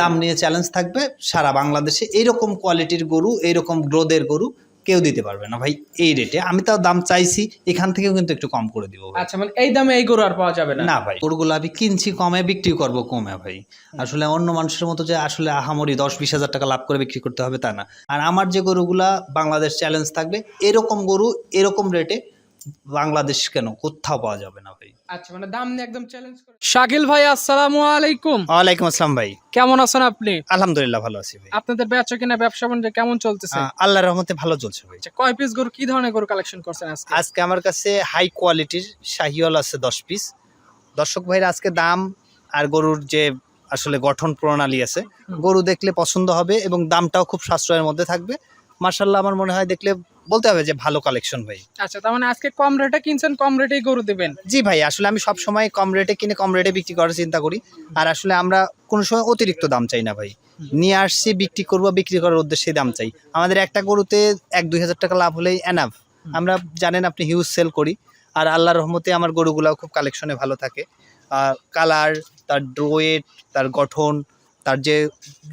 দাম নিয়ে চ্যালেঞ্জ থাকবে সারা বাংলাদেশে এইরকম কোয়ালিটির গরু এইরকম গ্রোদের গরু কেউ দিতে পারবে না ভাই এই রেটে আমি তাও দাম চাইছি এখান থেকেও কিন্তু একটু কম করে দিব আচ্ছা মানে এই দামে এই গরু আর পাওয়া যাবে না? না ভাই গরুগুলো আমি কিনছি কমে বিক্রি করব কমে ভাই। আসলে অন্য মানুষের মতো যে আসলে আহামরি দশ বিশ হাজার টাকা লাভ করে বিক্রি করতে হবে তা না। আর আমার যে গরুগুলা বাংলাদেশ চ্যালেঞ্জ থাকবে এরকম গরু এরকম রেটে বাংলাদেশ কেন? কোথাও পাওয়া যাবে না ভাই। আচ্ছা মানে দাম নিয়ে একদম চ্যালেঞ্জ করে। শাকিল ভাই আসসালামু আলাইকুম। ওয়ালাইকুম আসসালাম ভাই। কেমন আছেন আপনি? আলহামদুলিল্লাহ ভালো আছি ভাই। আপনাদের বেচা কিনা ব্যবসা বাণিজ্য কেমন চলতেছে? আল্লাহর রহমতে ভালো চলছে ভাই। আচ্ছা কয় পিস গরু কি ধরনের গরু কালেকশন করছেন আজকে? আজকে আমার কাছে হাই কোয়ালিটির শাহিওয়াল আছে দশ পিস দর্শক ভাইরা আজকে দাম আর গরুর যে আসলে গঠন প্রণালী আছে গরু দেখলে পছন্দ হবে এবং দামটাও খুব সাশ্রয়ের মধ্যে থাকবে। মার্শাল্লাহ আমার মনে হয় দেখলে বলতে হবে যে ভালো কালেকশন ভাই। আচ্ছা তার মানে আজকে কম রেটে কিনছেন কম রেটেই গরু দিবেন? জি ভাই আসলে আমি সব সময় কম রেটে কিনে কম রেটে বিক্রি করার চিন্তা করি। আর আসলে আমরা কোনো সময় অতিরিক্ত দাম চাই না ভাই। নিয়ে আসছি বিক্রি করব বিক্রি করার উদ্দেশ্যে দাম চাই। আমাদের একটা গরুতে এক দুই হাজার টাকা লাভ হলেই এনাফ আমরা জানেন আপনি হিউজ সেল করি। আর আল্লাহর রহমতে আমার গরুগুলাও খুব কালেকশনে ভালো থাকে। কালার তার ড্রোয়েট তার গঠন তার যে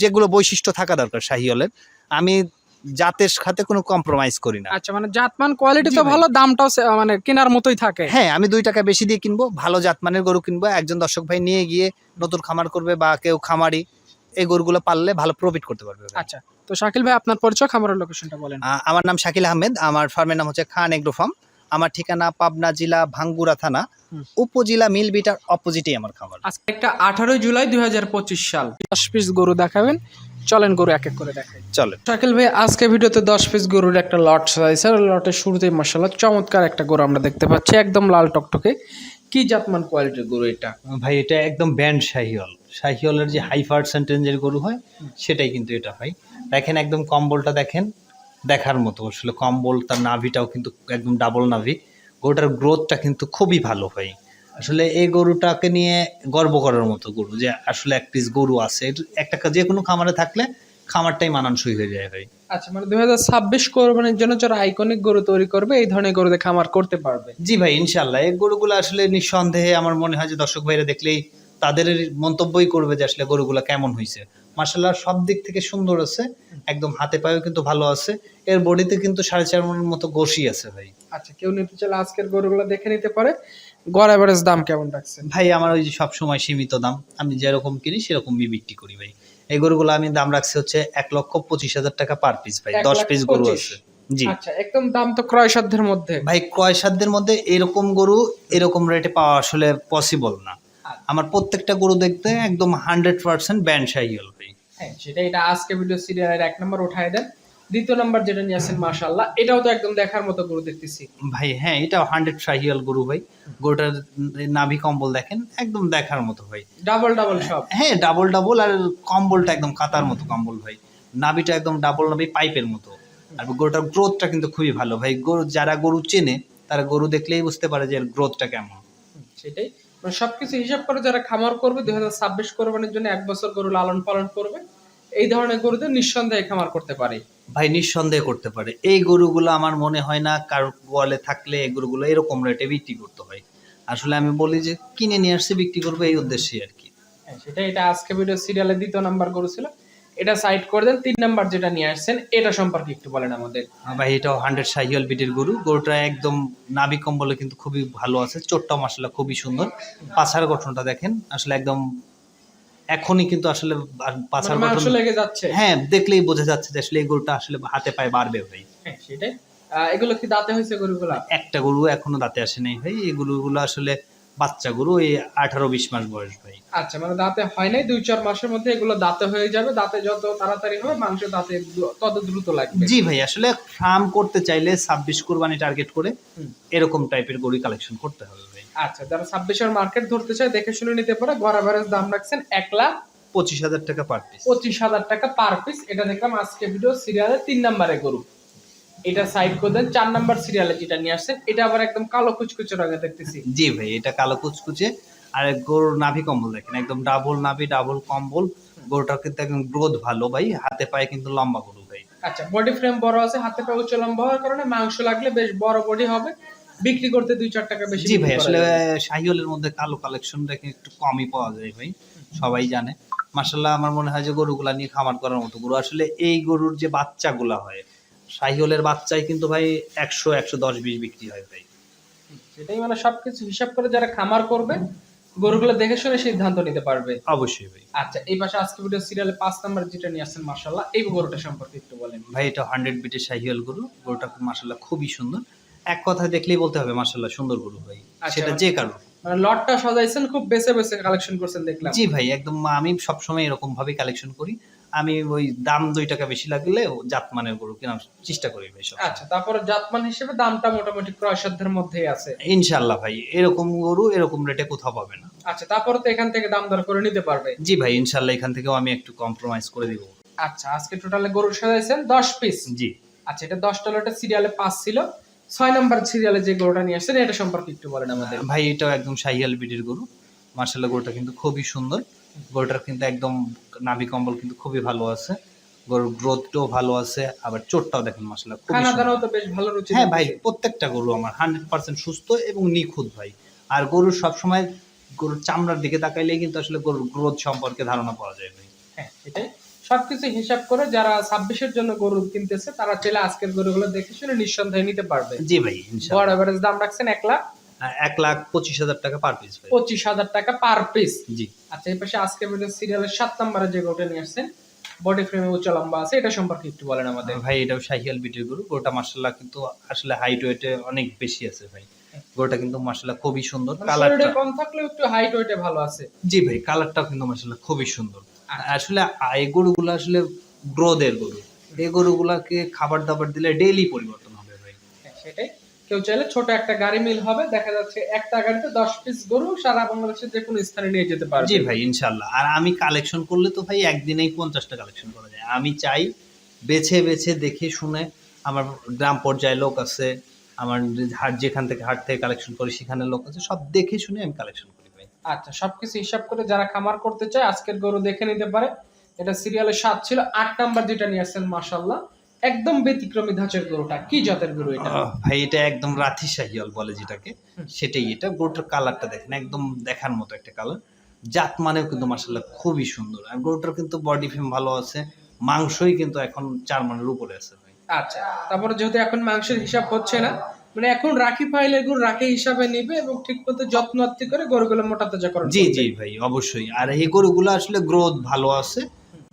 যেগুলো বৈশিষ্ট্য থাকা দরকার শাহিওলের আমি জাতের সাথে কোনো কম্প্রোমাইজ করি না। আচ্ছা মানে জাতমান কোয়ালিটি তো ভালো দামটাও মানে কেনার মতোই থাকে। হ্যাঁ আমি দুই টাকা বেশি দিয়ে কিনবো ভালো জাতমানের গরু কিনবো একজন দর্শক ভাই নিয়ে গিয়ে নতুন খামার করবে বা কেউ খামারি এই গরুগুলো পাললে ভালো প্রফিট করতে পারবে আচ্ছা তো শাকিল ভাই আপনার পরিচয় খামারের লোকেশনটা বলেন। আমার নাম শাকিল আহমেদ আমার ফার্মের নাম হচ্ছে খান এগ্রো ফার্ম আমার ঠিকানা পাবনা জেলা ভাঙ্গুরা থানা উপজেলা মিল বিটার অপোজিটেই আমার খামার। আজকে একটা আঠারোই জুলাই দুই হাজার পঁচিশ সাল। দশ পিস গরু দেখাবেন চলেন গরু এক এক করে দেখাই। চলে শাকিল ভাই আজকে ভিডিওতে দশ পিস গরুর একটা লট সাজাইছে লটের শুরুতেই মশালা চমৎকার একটা গরু আমরা দেখতে পাচ্ছি একদম লাল টকটকে। কি জাতমান কোয়ালিটির গরু এটা? ভাই এটা একদম ব্যান্ড শাহিওল শাহিওলের যে হাই পার্সেন্টেজের গরু হয় সেটাই কিন্তু এটা হয় দেখেন একদম কম্বলটা দেখেন দেখার মতো। আসলে কম্বল তার নাভিটাও কিন্তু একদম ডাবল নাভি। গরুটার গ্রোথটা কিন্তু খুবই ভালো হয় আসলে এই গরুটাকে নিয়ে গর্ব করার মতো গরু যে আসলে এক পিস গরু আছে। একটা যে কোনো খামারে থাকলে খামারটাই মানানসই হয়ে যায় ভাই। আচ্ছা মানে দুই হাজার ছাব্বিশ কোরবানির জন্য যারা আইকনিক গরু তৈরি করবে এই ধরনের গরু দিয়ে খামার করতে পারবে? জি ভাই ইনশাল্লাহ এই গরুগুলো আসলে নিঃসন্দেহে আমার মনে হয় যে দর্শক ভাইরা দেখলেই তাদের মন্তব্যই করবে যে আসলে গরুগুলো কেমন হয়েছে মার্শাল্লাহ সব দিক থেকে সুন্দর আছে একদম হাতে পায়েও কিন্তু ভালো আছে। এর বডিতে কিন্তু সাড়ে চার মনের মতো গোশি আছে ভাই। আচ্ছা কেউ নিতে চাইলে আজকের গরুগুলো দেখে নিতে পারে। গড় অ্যাভারেজ দাম কেমন রাখছেন? ভাই আমার ওই যে সব সময় সীমিত দাম। আমি যেরকম কিনি সেরকমই বিক্রি করি ভাই। এই গরুগুলো আমি দাম রাখছি হচ্ছে এক লক্ষ পঁচিশ হাজার টাকা পার পিস ভাই। দশ পিস গরু আছে। জি। আচ্ছা একদম দাম তো ক্রয় সাধ্যের মধ্যে। ভাই ক্রয় সাধ্যের মধ্যে এরকম গরু এরকম রেটে পাওয়া আসলে পসিবল না। আমার প্রত্যেকটা গরু দেখতে একদম হান্ড্রেড পার্সেন্ট ব্যান্ড সাইকেল ভাই। হ্যাঁ সেটা এটা আজকে ভিডিও সিরিয়ালের এক নম্বর উঠাই দেন। দ্বিতীয় নাম্বার যেটা নিয়ে আসেন মাশাল্লাহ এটাও তো একদম দেখার মতো গরু দেখতেছি। ভাই হ্যাঁ এটা হান্ড্রেড শাহিয়াল গরু ভাই। গরুটার নাভি কম্বল দেখেন একদম দেখার মতো ভাই। ডাবল ডাবল সব হ্যাঁ ডাবল ডাবল আর কম্বলটা একদম কাতার মতো কম্বল ভাই। নাভিটা একদম ডাবল নাভি পাইপের মতো। আর গরুটার গ্রোথটা কিন্তু খুবই ভালো ভাই। গরু যারা গরু চেনে তারা গরু দেখলেই বুঝতে পারে যে এর গ্রোথটা কেমন। সেটাই। মানে সবকিছু হিসাব করে যারা খামার করবে দুই হাজার ছাব্বিশ কোরবানির জন্য এক বছর গরু লালন পালন করবে এই ধরনের গরুদের নিঃসন্দেহে খামার করতে পারে। ভাই নিঃসন্দেহে করতে পারে। এই গরুগুলো আমার মনে হয় না কারও গোয়ালে থাকলে এই গরুগুলো এরকম রেটে বিক্রি করতে হয়। আসলে আমি বলি যে কিনে নিয়ে আসছে বিক্রি করব এই উদ্দেশ্যে আর কি। হ্যাঁ সেটা এটা আজকে ভিডিও সিরিয়ালে দ্বিতীয় নাম্বার গরু ছিল। এটা সাইড করে দেন তিন নাম্বার যেটা নিয়ে আসছেন এটা সম্পর্কে একটু বলেন আমাদের। আহ, ভাই এটাও হান্ড্রেড সাইকেল বিটের গরু। গরুটা একদম নাভি কম্বলে কিন্তু খুবই ভালো আছে। চোটটা মশলা খুবই সুন্দর। পাছার গঠনটা দেখেন আসলে একদম এখনই কিন্তু আসলে পাছার মানে গঠন যাচ্ছে। হ্যাঁ দেখলেই বোঝা যাচ্ছে যে আসলে এই গরুটা আসলে হাতে পায়ে বাড়বে ভাই। হ্যাঁ সেটাই। এগুলো কি দাঁতে হয়েছে গরুগুলা? একটা গরু এখনও দাঁতে আসে নাই ভাই। এই গরুগুলো আসলে বাচ্চা গরু এই আঠারো বিশ মাস বয়স ভাই। আচ্ছা মানে দাঁতে হয় নাই দুই চার মাসের মধ্যে এগুলো দাঁতে হয়ে যাবে। দাঁতে যত তাড়াতাড়ি হবে মাংস দাঁতে তত দ্রুত লাগবে। জি ভাই আসলে ফার্ম করতে চাইলে ছাব্বিশ কোরবানি টার্গেট করে এরকম টাইপের গরু কালেকশন করতে হবে আচ্ছা যারা ছাব্বিশের মার্কেট ধরতে চায় দেখে শুনে নিতে পারে গড় অ্যাভারেজ দাম রাখছেন এক লাখ পঁচিশ হাজার টাকা পার পিস পঁচিশ হাজার টাকা পার পিস এটা দেখলাম আজকে ভিডিও সিরিয়ালের তিন নাম্বারে গরু। এটা সাইড করে দেন চার নাম্বার সিরিয়ালে যেটা নিয়ে আসছেন এটা আবার একদম কালো কুচকুচে রঙে দেখতেছি। জি ভাই এটা কালো কুচকুচে। আর গরুর নাভি কম্বল দেখেন একদম ডাবল নাভি ডাবল কম্বল। গরুটার কিন্তু একদম গ্রোথ ভালো ভাই হাতে পায়ে কিন্তু লম্বা গরু ভাই। আচ্ছা বডি ফ্রেম বড় আছে হাতে পা উচ্চ লম্বা হওয়ার কারণে মাংস লাগলে বেশ বড় বডি হবে। বিক্রি করতে দুই চার টাকা বেশি জি ভাই আসলে। শাহিওলের মধ্যে কালো কালেকশন দেখে একটু কমই পাওয়া যায় ভাই সবাই জানে। মাসাল্লাহ আমার মনে হয় যে গরুগুলা নিয়ে খামার করার মতো গরু। আসলে এই গরুর যে বাচ্চাগুলা হয় শাহিওলের বাচ্চাই কিন্তু ভাই একশো একশো দশ বিশ বিক্রি হয় ভাই। সেটাই মানে সবকিছু হিসাব করে যারা খামার করবে গরুগুলো দেখে শুনে সিদ্ধান্ত নিতে পারবে। অবশ্যই ভাই। আচ্ছা এই পাশে আজকে ভিডিও সিরিয়ালে পাঁচ নাম্বার যেটা নিয়ে আসছেন মার্শাল্লাহ এই গরুটা সম্পর্কে একটু বলেন। ভাই এটা হান্ড্রেড বিটের শাহিওল গরু। গরুটা মাসাল্লাহ খুবই সুন্দর। এক কথায় দেখলেই বলতে হবে মাসাল্লাহ সুন্দর গরু ভাই। আচ্ছা, সেটা মানে- যে কারও। মানে লটটা সাজাইছেন খুব বেছে বেছে কালেকশন করছেন দেখলাম। জি ভাই একদম আমি সবসময় এরকম ভাবে কালেকশন করি। আমি ওই দাম দুই টাকা বেশি লাগলে জাতমানের গরু কেনার চেষ্টা করি ভাই সব আচ্ছা তারপরে জাতমান হিসেবে দামটা মোটামুটি ক্রয় সাধ্যের মধ্যেই আছে। ইনশাল্লাহ ভাই এরকম গরু এরকম রেটে কোথাও পাবে না। আচ্ছা তারপরে তো এখান থেকে দাম দর করে নিতে পারবে। জি ভাই ইনশাল্লাহ এখান থেকেও আমি একটু কম্প্রোমাইজ করে দিব। আচ্ছা আজকে টোটালে গরু সাজাইছেন দশ পিস জি। আচ্ছা এটা দশটা লটে সিরিয়ালে পাঁচ ছিল। ছয় নাম্বার সিরিয়ালে যে গরুটা নিয়ে আসছেন এটা সম্পর্কে একটু বলেন আমাদের। ভাই এটাও একদম শাহিয়াল বিটির গরু। মার্শাল্লাহ গরুটা কিন্তু খুবই সুন্দর। গরুটার কিন্তু একদম নাভি কম্বল কিন্তু খুবই ভালো আছে। গরুর গ্রোথটাও ভালো আছে আবার চোটটাও দেখেন মার্শাল্লাহ খুবই তো বেশ ভালো রুচি হ্যাঁ ভাই প্রত্যেকটা গরু আমার হান্ড্রেড পার্সেন্ট সুস্থ এবং নিখুঁত ভাই। আর গরুর সবসময় গরুর চামড়ার দিকে তাকাইলে কিন্তু আসলে গরুর গ্রোথ সম্পর্কে ধারণা পাওয়া যায় ভাই। হ্যাঁ এটাই। সবকিছু হিসাব করে যারা ছাব্বিশের জন্য গরু কিনতেছে তারা চাইলে আজকের গরুগুলো দেখে শুনে নিঃসন্দেহে নিতে পারবে। জি ভাই গড় ইনশাআল্লাহ এভারেজ দাম রাখছেন এক লাখ। এক লাখ পঁচিশ হাজার টাকা পার পিস পঁচিশ হাজার টাকা পার পিস জি। আচ্ছা এই পাশে আজকে সিরিয়ালের সাত নম্বরে যে গরুটা নিয়ে আসছেন বডি ফ্রেমে উচ্চ লম্বা আছে এটা সম্পর্কে একটু বলেন আমাদের। ভাই এটাও শাহিয়াল বিটির গরু। গরুটা মার্শাল্লাহ কিন্তু আসলে হাইট ওয়েটে অনেক বেশি আছে ভাই। গরুটা কিন্তু মার্শাল্লাহ খুবই সুন্দর। মানে কালারটা কম থাকলেও একটু হাইট ওয়েটে ভালো আছে। জি ভাই কালারটাও কিন্তু মার্শাল্লাহ খুবই সুন্দর। আসলে এই গরুগুলো আসলে গ্রোদের গরু। এই গরুগুলাকে খাবার দাবার দিলে ডেইলি পরিবর্তন হবে ভাই। হ্যাঁ, সেটাই। কেউ চাইলে ছোট একটা গাড়ি মিল হবে দেখা যাচ্ছে একটা গাড়িতে দশ পিস গরু সারা বাংলাদেশের যে কোনো স্থানে নিয়ে যেতে পারবে। জি ভাই ইনশাল্লাহ আর আমি কালেকশন করলে তো ভাই একদিনেই পঞ্চাশটা কালেকশন করা যায়। আমি চাই বেছে বেছে দেখে শুনে আমার গ্রাম পর্যায়ে লোক আছে আমার হাট যেখান থেকে হাট থেকে কালেকশন করি সেখানে লোক আছে সব দেখে শুনে আমি কালেকশন করি আচ্ছা সবকিছু হিসাব করে যারা খামার করতে চায় আজকের গরু দেখে নিতে পারে। এটা সিরিয়ালে সাত ছিল আট নাম্বার যেটা নিয়ে আসছেন মাসাল্লাহ একদম ব্যতিক্রমী ধাঁচের গরুটা। কি জাতের গরু এটা? ভাই এটা একদম রাথি শাহিয়াল বলে যেটাকে। সেটাই এটা। গরুটার কালারটা দেখেন একদম দেখার মতো একটা কালার। জাত মানেও কিন্তু মাসাল্লাহ খুবই সুন্দর। আর গরুটার কিন্তু বডি ফেম ভালো আছে। মাংসই কিন্তু এখন চার মানের উপরে আছে ভাই। আচ্ছা তারপরে যেহেতু এখন মাংসের হিসাব হচ্ছে না মানে এখন রাখি পাইলে গরু রাখি হিসাবে নিবে এবং ঠিক মতো যত্ন আত্তি করে গরুগুলো মোটা তাজা করবে জি জি ভাই অবশ্যই। আর এই গরুগুলো আসলে গ্রোথ ভালো আছে।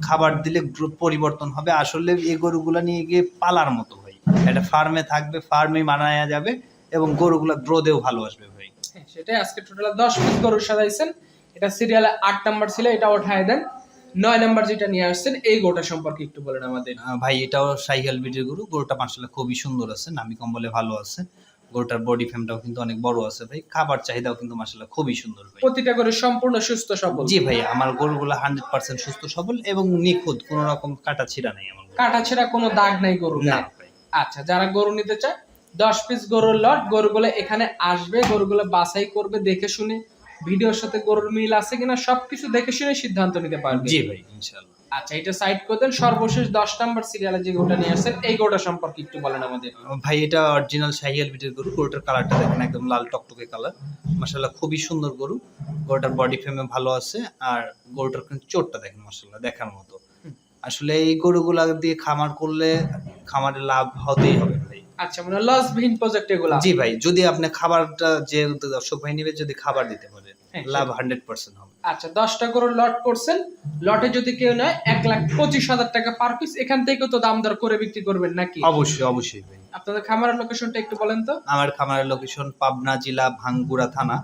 খাবার দিলে পরিবর্তন হবে। আসলে এই গরুগুলো নিয়ে গিয়ে পালার মতো ভাই। এটা ফার্মে থাকবে ফার্মে মানায়া যাবে এবং গরুগুলো গ্রোথেও ভালো আসবে ভাই। হ্যাঁ, সেটাই আজকে টোটাল দশ পিস গরু সাজাইছেন। এটা সিরিয়ালে আট নাম্বার ছিল এটা ওঠায় দেন। নয় নাম্বার যেটা নিয়ে আসছেন এই গোটা সম্পর্কে একটু বলেন আমাদের। ভাই এটাও সাইকেল বিটের গরু। গরুটা মাসাল্লাহ খুবই সুন্দর আছে নামি কম্বলে ভালো আছে। গরুটার বডি ফ্রেমটাও কিন্তু অনেক বড় আছে ভাই। খাবার চাহিদাও কিন্তু মাসাল্লাহ খুবই সুন্দর ভাই। প্রতিটা গরু সম্পূর্ণ সুস্থ সবল। জি ভাই আমার গরুগুলো হান্ড্রেড পার্সেন্ট সুস্থ সবল এবং নিখুঁত। কোনো রকম কাটা ছিঁড়া নেই আমার কাটা ছেঁড়া কোনো দাগ নাই গরু না আচ্ছা যারা গরু নিতে চায় দশ পিস গরুর লট গরুগুলো এখানে আসবে গরুগুলো বাছাই করবে দেখে শুনে ভিডিওর সাথে গরুর মিল আছে কিনা সবকিছু দেখে শুনে সিদ্ধান্ত নিতে পারবে। জি ভাই ইনশাল্লাহ আচ্ছা এটা সাইড করে দেন। সর্বশেষ দশ নাম্বার সিরিয়ালে যে গোটা নিয়ে আসছেন এই গোটা সম্পর্কে একটু বলেন আমাদের। ভাই এটা অরিজিনাল শাহিয়াল বিটের গরু। গরুটার কালারটা দেখেন একদম লাল টকটকে কালার মাসাল্লাহ খুবই সুন্দর গরু। গরুটার বডি ফ্রেমে ভালো আছে আর গরুটার চোটটা দেখেন মাসাল্লাহ দেখার মতো। আসলে এই গরুগুলা দিয়ে খামার করলে খামারে লাভ হতেই হবে ভাই। আচ্ছা মানে লস বিহীন প্রজেক্ট এগুলা। জি ভাই যদি আপনি খাবারটা যে দর্শক ভাই নিবে যদি খাবার দিতে পারে। হ্যাঁ, লাভ হান্ড্রেড পার্সেন্ট হবে। আচ্ছা দশটা গরুর লট করছেন। লটে যদি কেউ নেয় এক লাখ পঁচিশ হাজার টাকা পার পিস এখান থেকেও তো দাম দর করে বিক্রি করবেন নাকি? অবশ্যই অবশ্যই ভাই। আপনাদের খামারের লোকেশনটা একটু বলেন তো। আমার খামারের লোকেশন পাবনা জেলা ভাঙ্গুড়া থানা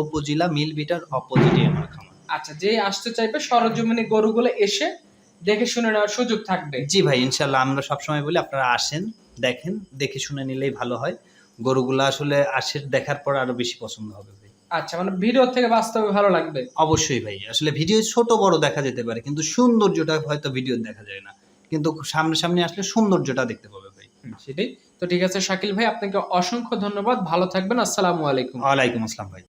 উপজেলা মিল বিটার অপোজিটে আমার খামার। আচ্ছা যে আসতে চাইবে সরজমিনে গরুগুলো এসে দেখে শুনে নেওয়ার সুযোগ থাকবে। জি ভাই ইনশাল্লাহ আমরা সবসময় বলি আপনারা আসেন দেখেন দেখে শুনে নিলেই ভালো হয়। গরুগুলো আসলে আসে দেখার পর আরও বেশি পছন্দ হবে। আচ্ছা মানে ভিডিও থেকে বাস্তবে ভালো লাগবে? অবশ্যই ভাই আসলে ভিডিও ছোট বড় দেখা যেতে পারে কিন্তু সৌন্দর্যটা হয়তো ভিডিও দেখা যায় না। কিন্তু সামনে সামনে আসলে সৌন্দর্যটা দেখতে পাবে ভাই। সেটাই। তো ঠিক আছে শাকিল ভাই আপনাকে অসংখ্য ধন্যবাদ। ভালো থাকবেন আসসালামু আলাইকুম। ওয়ালাইকুম আসসালাম ভাই।